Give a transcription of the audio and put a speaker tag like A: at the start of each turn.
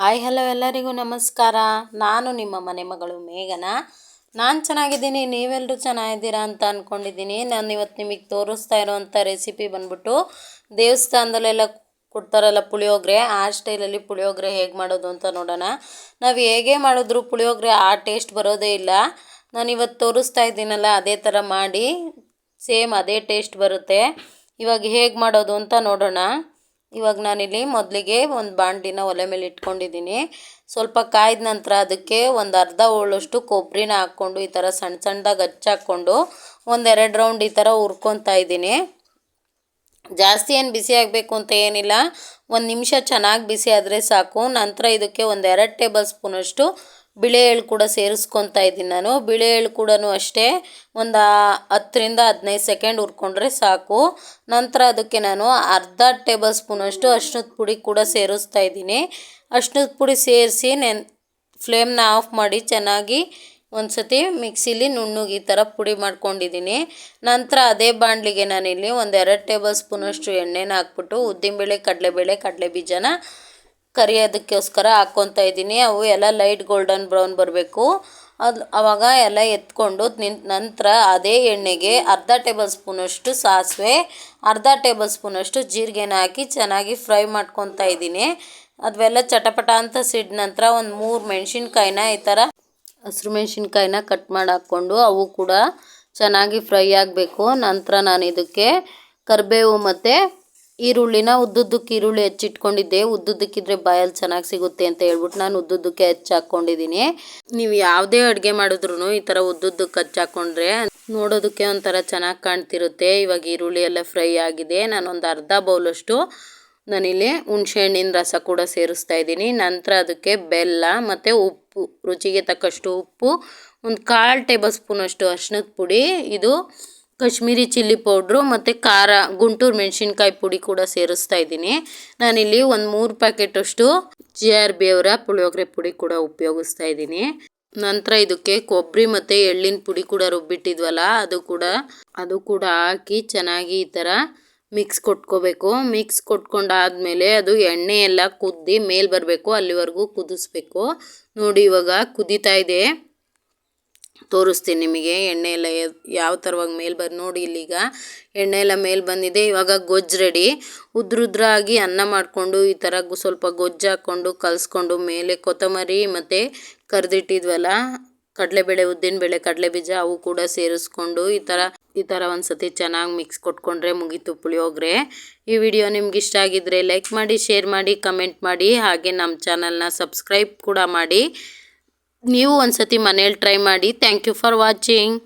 A: Hi hello ಎಲ್ಲರಿಗೂ ನಮಸ್ಕಾರ. ನಾನು ನಿಮ್ಮ ಮನೆ ಮಗಳು ಮೇಘನ. ನಾನು ಚೆನ್ನಾಗಿದ್ದೀನಿ ನೀವೆಲ್ಲರೂ ಚೆನ್ನಾಗಿದ್ದೀರಾ ಅಂತ ಅಂದ್ಕೊಂಡಿದ್ದೀನಿ ನಾನು ಇವತ್ತು ನಿಮಗೆ ತೋರಿಸ್ತಾ ಇರೋವಂಥ ರೆಸಿಪಿ ಬಂದ್ಬಿಟ್ಟು ದೇವಸ್ಥಾನದಲ್ಲೆಲ್ಲ ಕೊಡ್ತಾರಲ್ಲ ಪುಳಿಯೋಗರೆ, ಆ ಸ್ಟೈಲಲ್ಲಿ ಪುಳಿಯೋಗರೆ ಹೇಗೆ ಮಾಡೋದು ಅಂತ ನೋಡೋಣ. ನಾವು ಹೇಗೆ ಮಾಡಿದ್ರು ಪುಳಿಯೋಗರೆ ಆ ಟೇಸ್ಟ್ ಬರೋದೇ ಇಲ್ಲ. ನಾನು ಇವತ್ತು ತೋರಿಸ್ತಾ ಇದ್ದೀನಲ್ಲ, ಅದೇ ಥರ ಮಾಡಿ, ಸೇಮ್ ಅದೇ ಟೇಸ್ಟ್ ಬರುತ್ತೆ. ಇವಾಗ ಹೇಗೆ ಮಾಡೋದು ಅಂತ ನೋಡೋಣ. ಇವಾಗ ನಾನಿಲ್ಲಿ ಮೊದಲಿಗೆ ಒಂದು ಬಾಂಡಿನ ಒಲೆ ಮೇಲೆ ಇಟ್ಕೊಂಡಿದ್ದೀನಿ. ಸ್ವಲ್ಪ ಕಾಯ್ದ ನಂತರ ಅದಕ್ಕೆ ಒಂದು ಅರ್ಧ ಹೋಳಷ್ಟು ಕೊಬ್ಬರಿನ ಹಾಕ್ಕೊಂಡು, ಈ ಥರ ಸಣ್ಣ ಸಣ್ಣದಾಗಿ ಹಚ್ಚಾಕ್ಕೊಂಡು ಒಂದೆರಡು ರೌಂಡ್ ಈ ಥರ ಹುರ್ಕೊತಾ ಇದ್ದೀನಿ. ಜಾಸ್ತಿ ಏನು ಬಿಸಿ ಆಗಬೇಕು ಅಂತ ಏನಿಲ್ಲ. ಒಂದು ನಿಮಿಷ ಚೆನ್ನಾಗಿ ಬಿಸಿ ಆದರೆ ಸಾಕು. ನಂತರ ಇದಕ್ಕೆ ಒಂದು ಎರಡು ಟೇಬಲ್ ಸ್ಪೂನಷ್ಟು ಬಿಳೆ ಎಳ್ಳು ಕೂಡ ಸೇರಿಸ್ಕೊತಾ ಇದ್ದೀನಿ ನಾನು. ಬಿಳೆ ಎಳ್ಳು ಕೂಡ ಅಷ್ಟೇ ಒಂದು ಹತ್ತರಿಂದ ಹದಿನೈದು ಸೆಕೆಂಡ್ ಹುರ್ಕೊಂಡ್ರೆ ಸಾಕು. ನಂತರ ಅದಕ್ಕೆ ನಾನು ಅರ್ಧ ಟೇಬಲ್ ಸ್ಪೂನಷ್ಟು ಅರ್ಶಿನದ ಪುಡಿ ಕೂಡ ಸೇರಿಸ್ತಾ ಇದ್ದೀನಿ. ಅರ್ಶಿನದ ಪುಡಿ ಸೇರಿಸಿ ನೆನ್, ಫ್ಲೇಮ್ನ ಆಫ್ ಮಾಡಿ ಚೆನ್ನಾಗಿ ಒಂದು ಸತಿ ಮಿಕ್ಸಿಲಿ ನುಣ್ಣಗೆ ಈ ಥರ ಪುಡಿ ಮಾಡ್ಕೊಂಡಿದ್ದೀನಿ. ನಂತರ ಅದೇ ಬಾಣಲಿಗೆ ನಾನಿಲ್ಲಿ ಒಂದು ಎರಡು ಟೇಬಲ್ ಸ್ಪೂನಷ್ಟು ಎಣ್ಣೆನ ಹಾಕ್ಬಿಟ್ಟು ಉದ್ದಿನಬೇಳೆ, ಕಡಲೆಬೇಳೆ ಕಡಲೆ ಬೀಜನ ಕರಿಯೋದಕ್ಕೋಸ್ಕರ ಹಾಕ್ಕೊತಾ ಇದ್ದೀನಿ. ಅವು ಎಲ್ಲ ಲೈಟ್ ಗೋಲ್ಡನ್ ಬ್ರೌನ್ ಬರಬೇಕು. ಅದು ಆವಾಗ ಎಲ್ಲ ಎತ್ಕೊಂಡು ನಿನ್ ನಂತರ ಅದೇ ಎಣ್ಣೆಗೆ ಅರ್ಧ ಟೇಬಲ್ ಸ್ಪೂನಷ್ಟು ಸಾಸಿವೆ, ಅರ್ಧ ಟೇಬಲ್ ಸ್ಪೂನಷ್ಟು ಜೀರಿಗೆನ ಹಾಕಿ ಚೆನ್ನಾಗಿ ಫ್ರೈ ಮಾಡ್ಕೊತಾ ಇದ್ದೀನಿ. ಅದೆಲ್ಲ ಚಟಪಟ ಅಂತ ಸಿಡ್ ನಂತರ ಒಂದು ಮೂರು ಮೆಣಸಿನ್ಕಾಯಿನ ಈ ಥರ ಹಸಿರು ಮೆಣಸಿನ್ಕಾಯಿನ ಕಟ್ ಮಾಡಿ ಹಾಕ್ಕೊಂಡು ಅವು ಕೂಡ ಚೆನ್ನಾಗಿ ಫ್ರೈ ಆಗಬೇಕು. ನಂತರ ನಾನು ಇದಕ್ಕೆ ಕರಿಬೇವು ಮತ್ತು ಈರುಳ್ಳಿನ ಉದ್ದುದ್ದಕ್ಕೆ ಈರುಳ್ಳಿ ಹೆಚ್ಚಿಟ್ಕೊಂಡಿದ್ದೆ. ಉದ್ದುದ್ದಕ್ಕಿದ್ರೆ ಬಾಯಲ್ಲಿ ಚೆನ್ನಾಗಿ ಸಿಗುತ್ತೆ ಅಂತ ಹೇಳ್ಬಿಟ್ಟು ನಾನು ಉದ್ದುದ್ದಕ್ಕೆ ಹೆಚ್ಚು ಹಾಕ್ಕೊಂಡಿದ್ದೀನಿ ನೀವು ಯಾವುದೇ ಅಡುಗೆ ಮಾಡಿದ್ರು ಈ ಥರ ಉದ್ದುದ್ದಕ್ಕೆ ಹಚ್ಚಾಕೊಂಡ್ರೆ ನೋಡೋದಕ್ಕೆ ಒಂಥರ ಚೆನ್ನಾಗಿ ಕಾಣ್ತಿರುತ್ತೆ. ಇವಾಗ ಈರುಳ್ಳಿ ಎಲ್ಲ ಫ್ರೈ ಆಗಿದೆ. ನಾನು ಒಂದು ಅರ್ಧ ಬೌಲಷ್ಟು ನಾನಿಲ್ಲಿ ಹುಣಸೆಹಣ್ಣಿನ ರಸ ಕೂಡ ಸೇರಿಸ್ತಾ ಇದ್ದೀನಿ ನಂತರ ಅದಕ್ಕೆ ಬೆಲ್ಲ ಮತ್ತು ಉಪ್ಪು, ರುಚಿಗೆ ತಕ್ಕಷ್ಟು ಉಪ್ಪು, ಒಂದು ಕಾಲು ಟೇಬಲ್ ಸ್ಪೂನಷ್ಟು ಅರ್ಶಿನದ ಪುಡಿ, ಇದು ಕಾಶ್ಮೀರಿ ಚಿಲ್ಲಿ ಪೌಡ್ರು ಮತ್ತು ಖಾರ ಗುಂಟೂರು ಮೆಣಸಿನ್ಕಾಯಿ ಪುಡಿ ಕೂಡ ಸೇರಿಸ್ತಾ ಇದ್ದೀನಿ. ನಾನಿಲ್ಲಿ ಒಂದು ಮೂರು ಪ್ಯಾಕೆಟಷ್ಟು ಜಿ ಆರ್ ಬಿ ಅವರ ಪುಳಿಯೋಗರೆ ಪುಡಿ ಕೂಡ ಉಪಯೋಗಿಸ್ತಾ ಇದ್ದೀನಿ. ನಂತರ ಇದಕ್ಕೆ ಕೊಬ್ಬರಿ ಮತ್ತು ಎಳ್ಳಿನ ಪುಡಿ ಕೂಡ ರುಬ್ಬಿಟ್ಟಿದ್ವಲ್ಲ, ಅದು ಕೂಡ ಅದು ಕೂಡ ಹಾಕಿ ಚೆನ್ನಾಗಿ ಈ ಥರ ಮಿಕ್ಸ್ ಕೊಟ್ಕೋಬೇಕು. ಮಿಕ್ಸ್ ಕೊಟ್ಕೊಂಡಾದ್ಮೇಲೆ ಅದು ಎಣ್ಣೆ ಎಲ್ಲ ಕುದ್ದಿ ಮೇಲೆ ಬರಬೇಕು, ಅಲ್ಲಿವರೆಗೂ ಕುದಿಸ್ಬೇಕು. ನೋಡಿ ಇವಾಗ ಕುದೀತಾ ಇದೆ. ತೋರಿಸ್ತೀನಿ ನಿಮಗೆ. ಎಣ್ಣೆ ಎಲ್ಲ ಯಾವ ಥರವಾಗಿ ಮೇಲೆ ಬಂದು ನೋಡಿ ಇಲ್ಲೀಗ. ಎಣ್ಣೆ ಎಲ್ಲ ಮೇಲೆ ಬಂದಿದೆ. ಇವಾಗ ಗೊಜ್ಜು ರೆಡಿ ಉದ್ರುದ್ರಾಗಿ ಅನ್ನ ಮಾಡಿಕೊಂಡು ಈ ಥರ ಸ್ವಲ್ಪ ಗೊಜ್ಜು ಹಾಕ್ಕೊಂಡು ಕಲಿಸ್ಕೊಂಡು ಮೇಲೆ ಕೊತ್ತಂಬರಿ ಮತ್ತು ಕರೆದಿಟ್ಟಿದ್ವಲ್ಲ, ಕಡಲೆಬೇಳೆ ಉದ್ದಿನಬೇಳೆ ಕಡಲೆ ಬೀಜ ಅವು ಕೂಡ ಸೇರಿಸ್ಕೊಂಡು ಈ ಥರ ಈ ಥರ ಒಂದು ಸತಿ ಚೆನ್ನಾಗಿ ಮಿಕ್ಸ್ ಕೊಟ್ಕೊಂಡ್ರೆ ಮುಗೀತು ಪುಳಿಯೋಗರೆ. ಈ ವಿಡಿಯೋ ನಿಮ್ಗೆ ಇಷ್ಟ ಆಗಿದ್ದರೆ ಲೈಕ್ ಮಾಡಿ ಶೇರ್ ಮಾಡಿ ಕಮೆಂಟ್ ಮಾಡಿ, ಹಾಗೆ ನಮ್ಮ ಚಾನಲ್ನ ಸಬ್ಸ್ಕ್ರೈಬ್ ಕೂಡ ಮಾಡಿ. ನೀವು ಒಂದ್ಸತಿ ಮನೇಲಿ ಟ್ರೈ ಮಾಡಿ. Thank you for watching